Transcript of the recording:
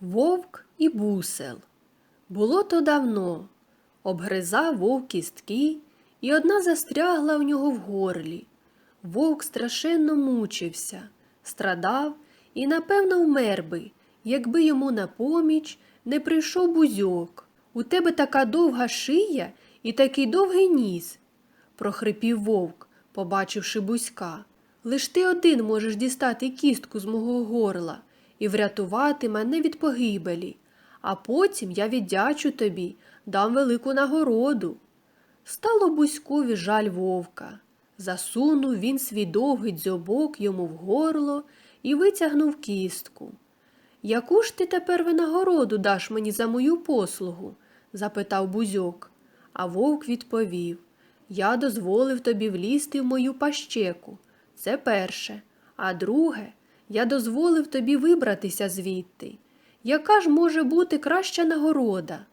Вовк і бусел. Було то давно. Обгризав вовк кістки, і одна застрягла в нього в горлі. Вовк страшенно мучився, страдав і, напевно, вмер би, якби йому на поміч не прийшов бузьок. У тебе така довга шия і такий довгий ніс, прохрипів вовк, побачивши бузька. Лиш ти один можеш дістати кістку з мого горла і врятувати мене від погибелі, а потім я віддячу тобі, дам велику нагороду. Стало бузькові жаль вовка. Засунув він свій довгий дзьобок йому в горло і витягнув кістку. Яку ж ти тепер винагороду даш мені за мою послугу? запитав бузьок. А вовк відповів Я дозволив тобі влізти в мою пащеку. Це перше. А друге, я дозволив тобі вибратися звідти. Яка ж може бути краща нагорода?